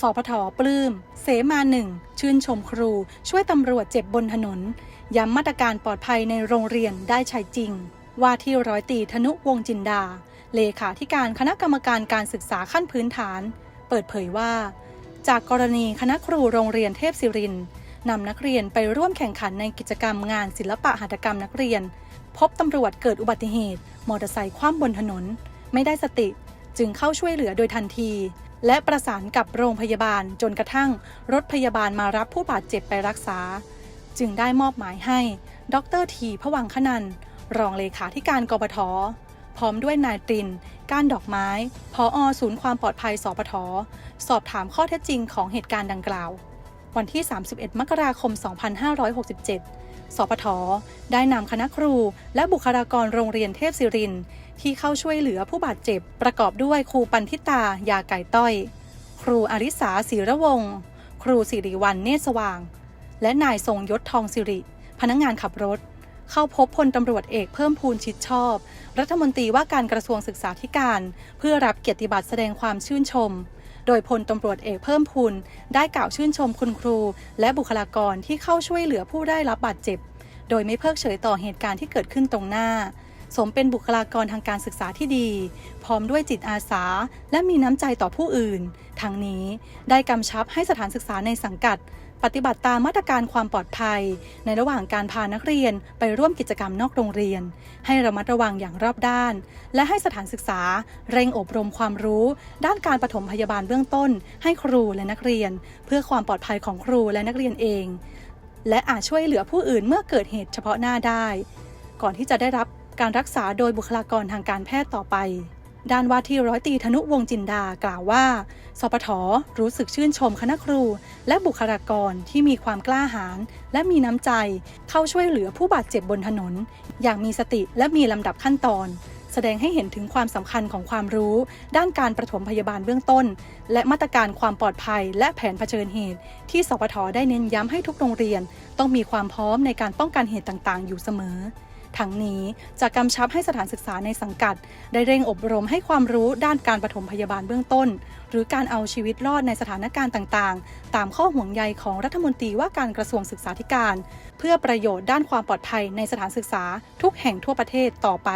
สพทปลื้ม เสมาหนึ่ง ชื่นชมครู ช่วยตำรวจเจ็บบนถนน ย้ำมาตรการปลอดภัยในโรงเรียนได้ใช้จริง ว่าที่ร้อยตีธนุวงจินดา เลขาธิการคณะกรรมการการศึกษาขั้นพื้นฐาน เปิดเผยว่า จากกรณีคณะครูโรงเรียนเทพศิรินนำนักเรียนไปร่วมแข่งขันในกิจกรรมงานศิลปะหัตถกรรมนักเรียน พบตำรวจเกิดอุบัติเหตุ มอเตอร์ไซค์คว่ำบนถนน ไม่ได้สติ จึงเข้าช่วยเหลือโดยทันที และประสานกับโรงพยาบาลจนกระทั่งรถพยาบาลมารับผู้บาดเจ็บไปรักษา จึงได้มอบหมายให้ ดรทีพวังคนันรองเลขาธิการกบทพร้อมด้วยนายตริน ก้านดอกไม้ พออศูนย์ความปลอดภัยสปท สอบถามข้อเท็จจริงของเหตุการณ์ดังกล่าว วันที่ 31 มกราคม 2567 สปท ได้นำคณะครูและบุคลากรโรงเรียนเทพศิริน ที่เข้าช่วยเหลือผู้บาดเจ็บ ประกอบด้วยครูปันทิตายาไก่ต้อย ครูอริสาศิระวงศ์ครูสิริวัลเนตรสว่าง และนายทรงยศทองสิริ พนักงานขับรถ เข้าพบพลตำรวจเอกเพิ่มพูนชิดชอบ รัฐมนตรีว่าการกระทรวงศึกษาธิการ เพื่อรับเกียรติบัตรแสดงความชื่นชมโดยพลตำรวจเอกเพิ่มพูนได้กล่าวชื่นชมคุณครู และบุคลากรที่เข้าช่วยเหลือผู้ได้รับบาดเจ็บ โดยไม่เพิกเฉยต่อเหตุการณ์ที่เกิดขึ้นตรงหน้า สมเป็นบุคลากรทางการศึกษาที่ดี พร้อมด้วยจิตอาสา และมีน้ำใจต่อผู้อื่น ทั้งนี้ได้กำชับให้สถานศึกษาในสังกัด ปฏิบัติตามมาตรการความปลอดภัย ในระหว่างการพานักเรียนไปร่วมกิจกรรมนอกโรงเรียน ให้ระมัดระวังอย่างรอบด้าน และให้สถานศึกษา เร่งอบรมความรู้ ด้านการปฐมพยาบาลเบื้องต้น ให้ครูและนักเรียน เพื่อความปลอดภัยของครูและนักเรียนเองและอาจช่วยเหลือผู้อื่นเมื่อเกิดเหตุเฉพาะหน้าได้ ก่อนที่จะได้รับ การรักษาโดยบุคลากรทางการแพทย์ต่อไป ด้านว่าที่ร้อยตีธนุวงจินดากล่าวว่า สปทรู้สึกชื่นชมคณะครู และบุคลากรที่มีความกล้าหาญและมีน้ำใจเข้าช่วยเหลือผู้บาดเจ็บบนถนน อย่างมีสติและมีลำดับขั้นตอนแสดงให้เห็นถึงความสำคัญของความรู้ ด้านการประถมพยาบาลเบื้องต้น และมาตรการความปลอดภัย และแผนเผชิญเหตุ ที่สปทได้เน้นย้ำให้ทุกโรงเรียน ต้องมีความพร้อมในการป้องกันเหตุต่างๆ อยู่เสมอ ทั้งนี้จะกำชับให้สถานศึกษาในสังกัด ได้เร่งอบรมให้ความรู้ด้านการปฐมพยาบาลเบื้องต้น หรือการเอาชีวิตรอดในสถานการณ์ต่างๆ ตามข้อห่วงใยของรัฐมนตรีว่าการกระทรวงศึกษาธิการ เพื่อประโยชน์ด้านความปลอดภัยในสถานศึกษาทุกแห่งทั่วประเทศต่อไป